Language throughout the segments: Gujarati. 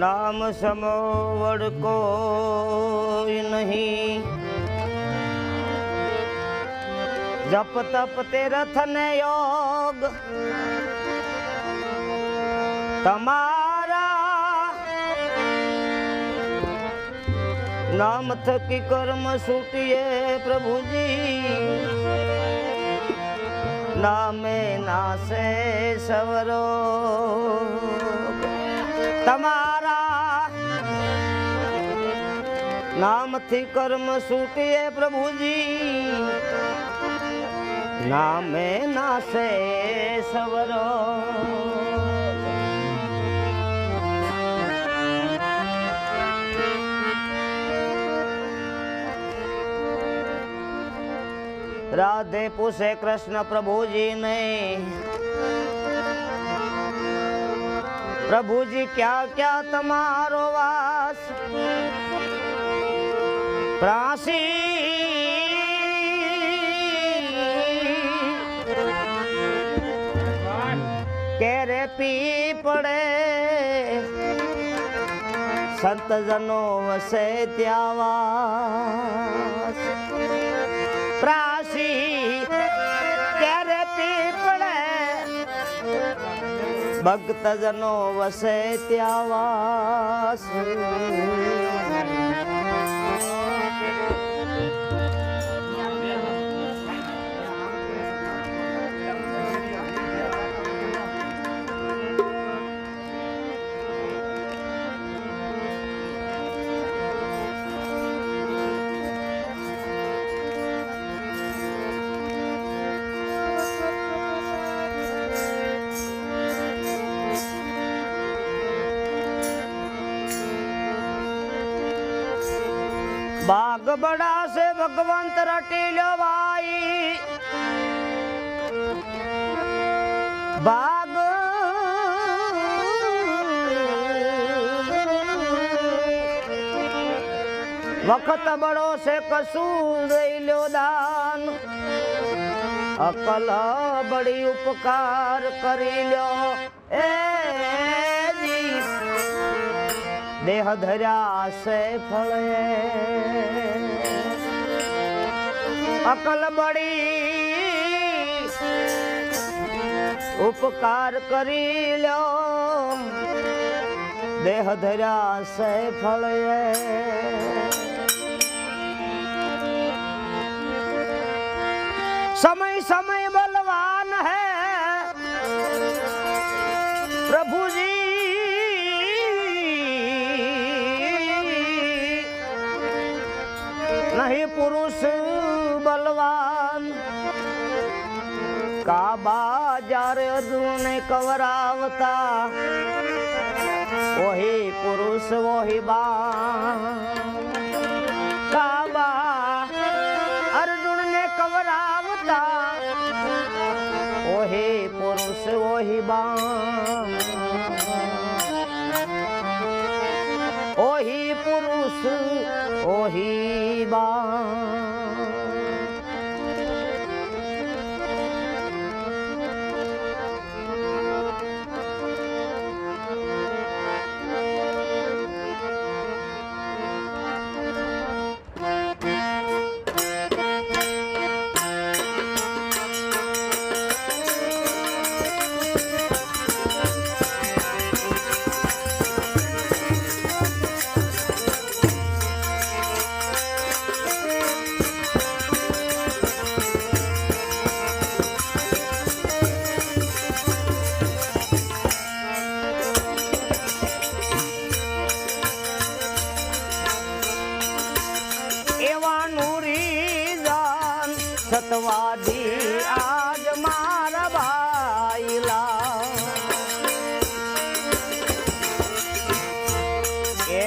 નામ સમો વડકો નહીં. જપ તપ તે રથ ને યોગ. તમારા નામ થકી કર્મ છૂટીએ પ્રભુજી. નામે નાશે સવરો. તમારા નામથી કર્મ છૂટીએ પ્રભુજી. નામે નાશે સવરો. રાધે પૂછે કૃષ્ણ પ્રભુજી ને પ્રભુજી, ક્યાં ક્યાં તમારો વાસ? પ્રાસી કેરે પી પડે સંતજનો વસે ત્યાં પ્રાસી કેરે પી પડે ભક્તજનો વસે ત્યાં Thank you. બડા સે ભગવંત રટી ભાઈ બાગ વખત બળો છે કશું લ્યો દાન. અકલ બળી ઉપકાર કરી લ્યો. એ દેહ ધર્યા સે ફળે અકલ બડી ઉપકાર કરી લ્યો દેહ ધર્યા સે ફળે समय समय बलवान है प्रभु जी પુરુષ બલવાન કાબા જ્યારે અર્જુનને કવરાવતા ઓહી પુરુષ ઓહી બા કાબા અર્જુનને કવરાવતા ઓહી પુરુષ ઓહી બા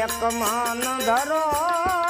એક માન ધરો.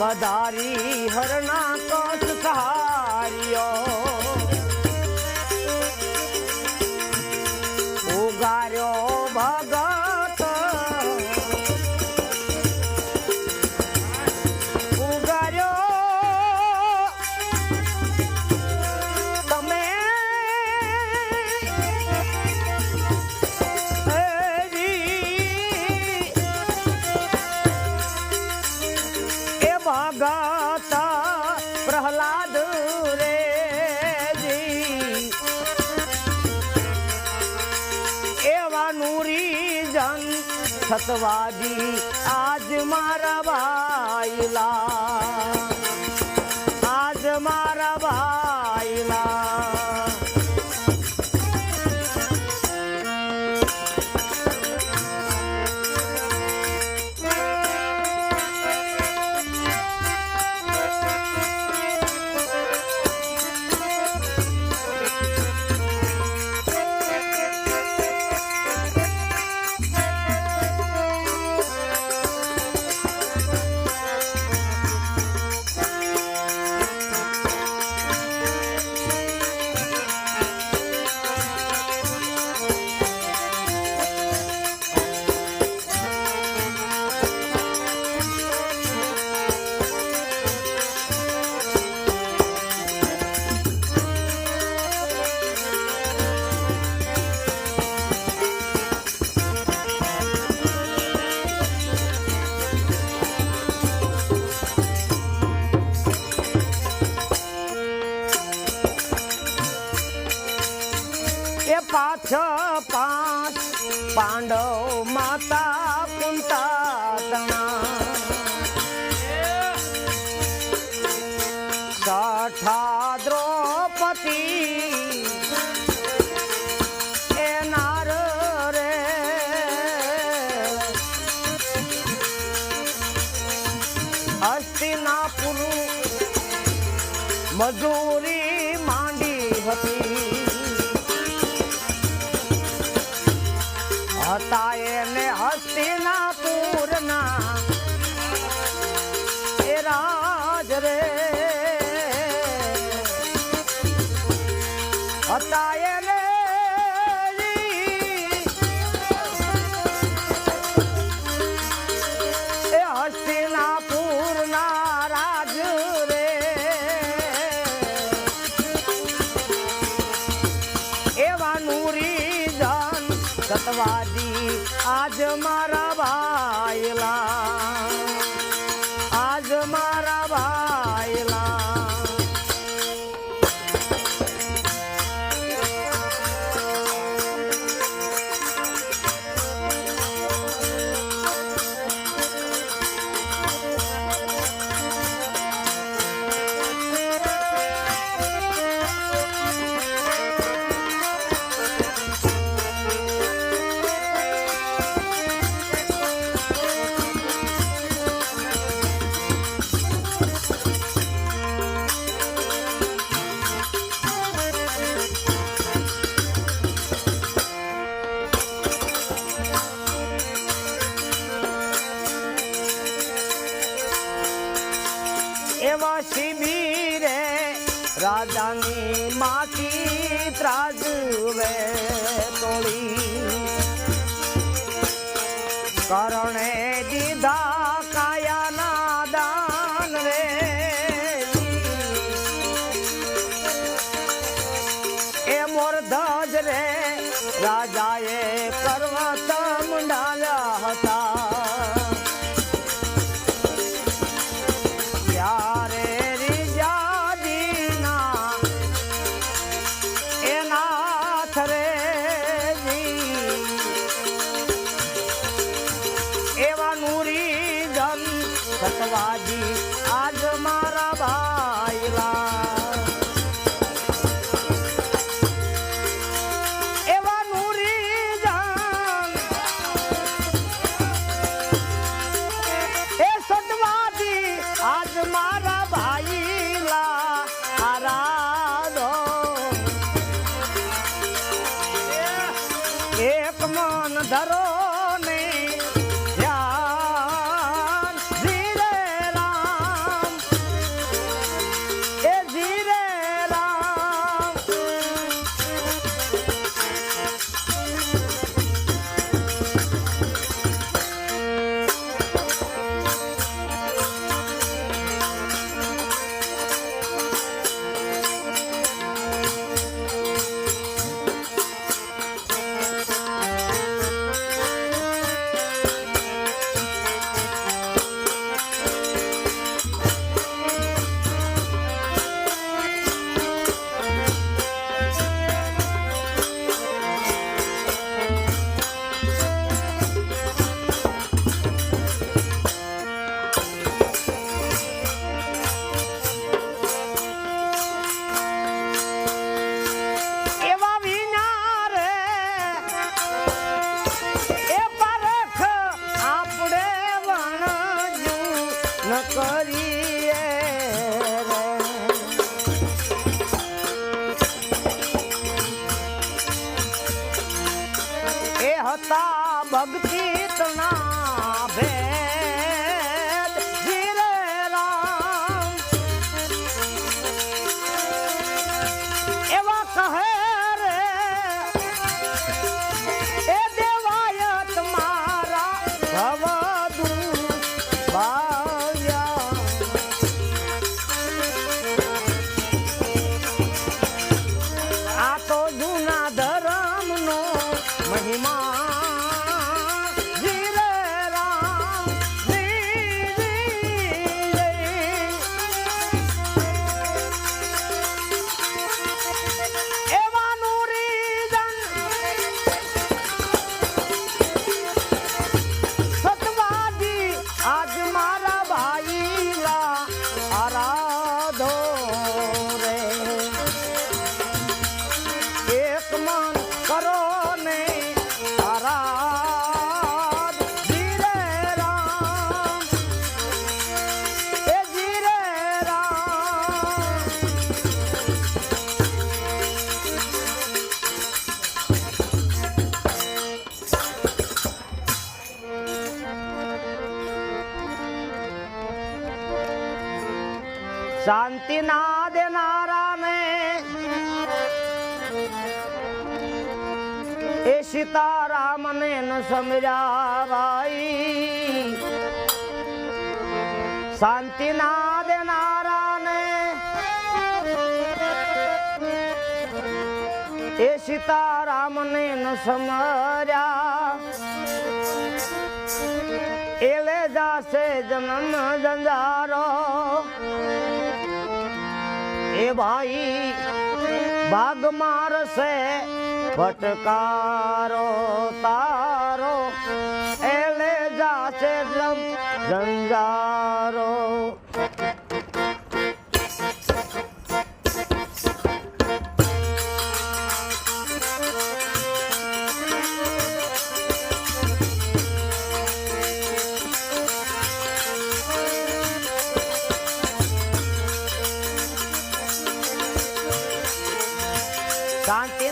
વધારી હરના કસ સહાર્યો ઉગાર્યો मतवादी आज मारा बाईला. आज मारा बा હતા да. ભાઈ શાંતિ ના દેનારા ને એ સીતારામ ને ન સમર્યા એલે જાશે જન્મ જંજારો એ ભાઈ ભાગ મારશે. ફટકારો તારો એલે જાશે જમ જંજારો શાંતિ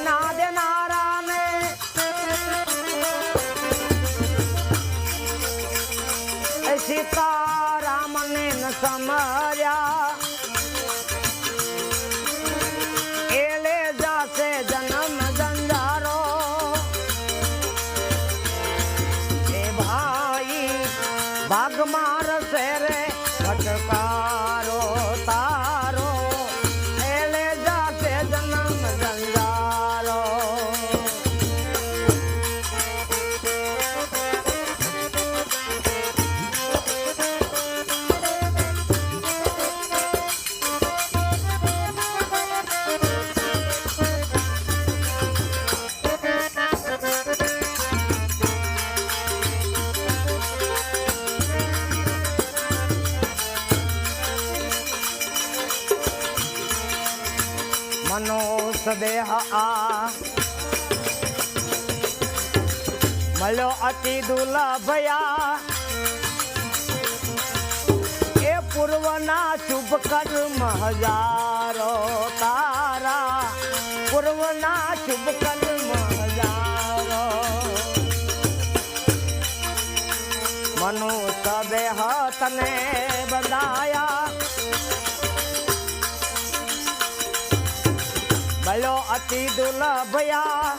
સદેહ આ. મળ્યો અતિ દુલભયા એ પૂર્વના શુભ કર્મ હજારો તારા. પૂર્વના શુભ કર્મ હજારો. મનુ સદેહ તને બંધાયા. ભલો દુલભયા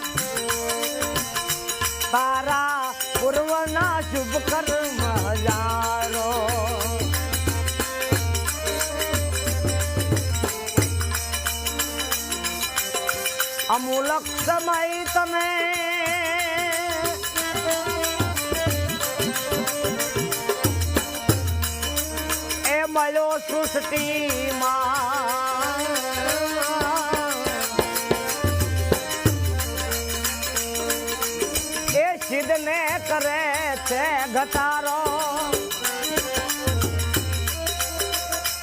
તારા પૂર્વના શુભ કર્મ હજારો. અમૂલક સમય તમે એ મળ્યો સૃષ્ટિમાં. ઘટારો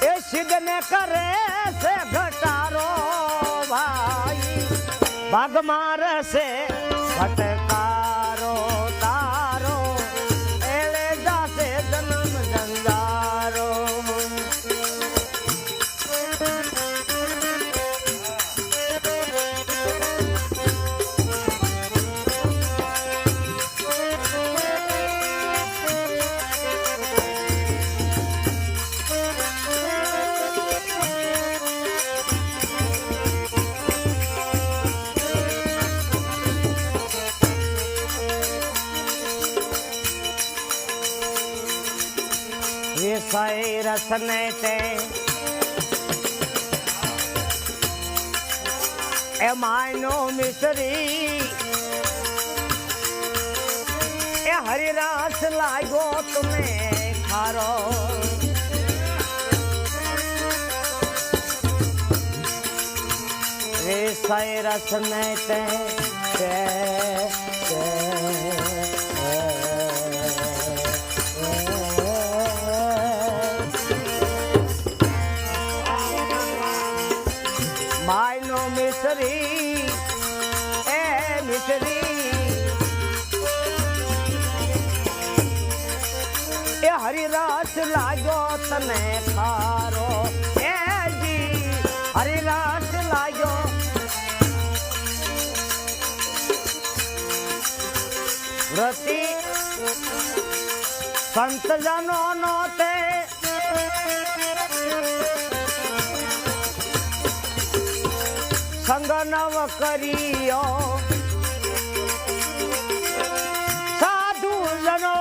એ સિદ્ધને કરે છે ઘટારો ભાઈ. ભાગ મારશે ફટકારો તે એ માયનો મિસરી એ હરિરાસ લાગ્યો તમે ખારો. વિષય રસ ને તે હરિરાસ લાગ્યો તને ખારો. એ જી, હરિરાસ લાગ્યો. વ્રતિ સંત જનો નો તે સંગ નવ કર્યો. સાધુ જનો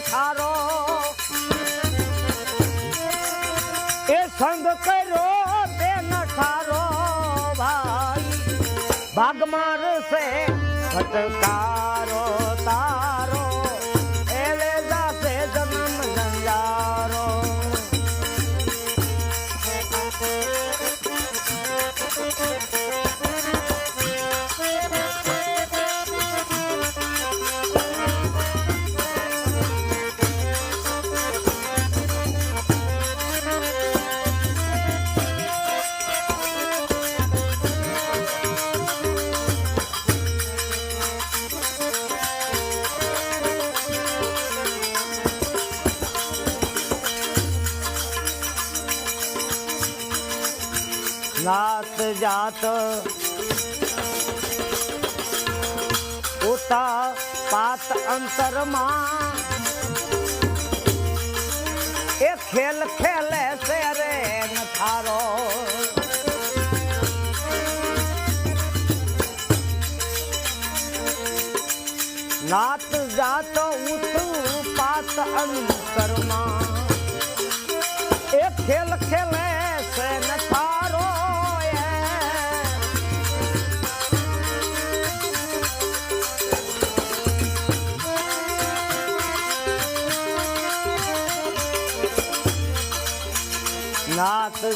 ઠારો એ સંગ કર્યો તેન ઠારો ભાઈ. ભાગમાર સે ફટકારો જાત ઉતા પાત અંતરમાં એ ખેલ ખેલે છે રે થારો નાત જાત ઉતું પાત અંતરમાં. એ ખેલ ખેલે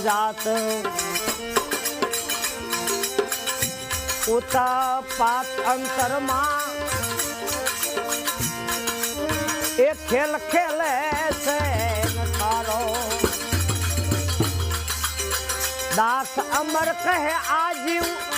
જાત. ઉતા પાત અંતરમાં એ ખેલ ખેલે છે નથારો દાસ અમર કહે દાસ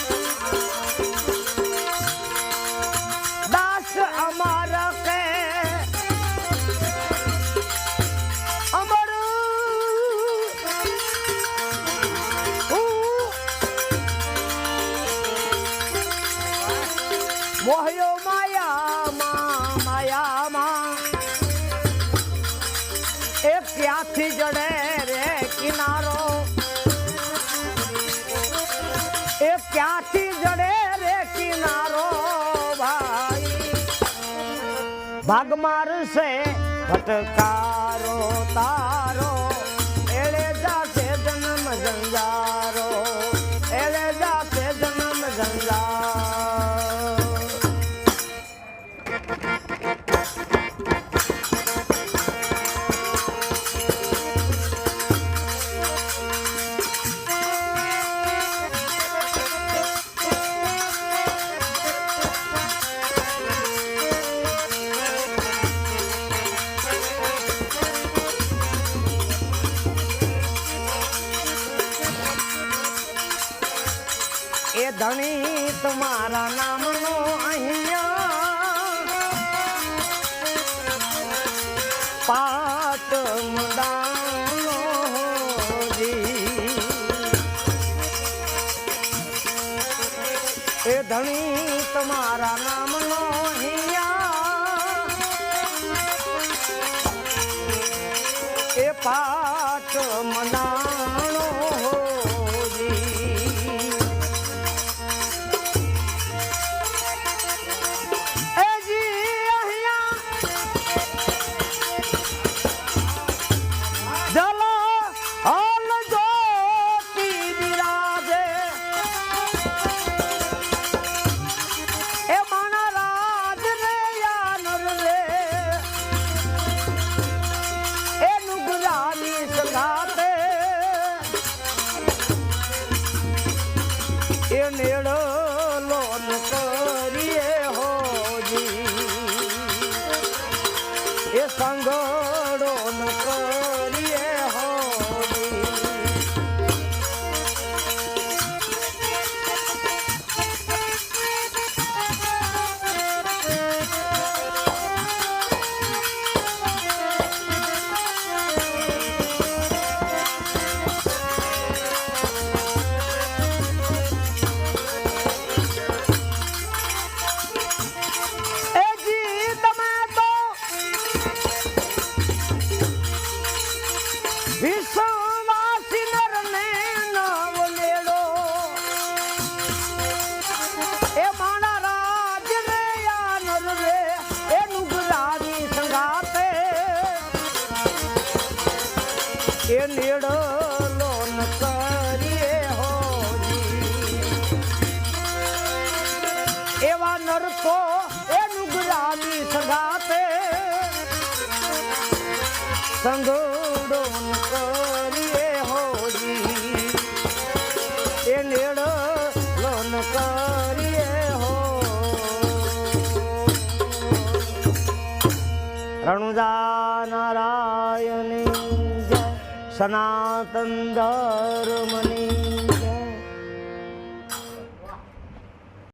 ભાગ મારશે ભટકારો તારો એ ધણી તમારા નામનો એ મેળો એ નીડો લોન કરીએ હોજી. એવા નરકો એનું ગ્રામી સગાતે. સંગ સનાતન ધર્મ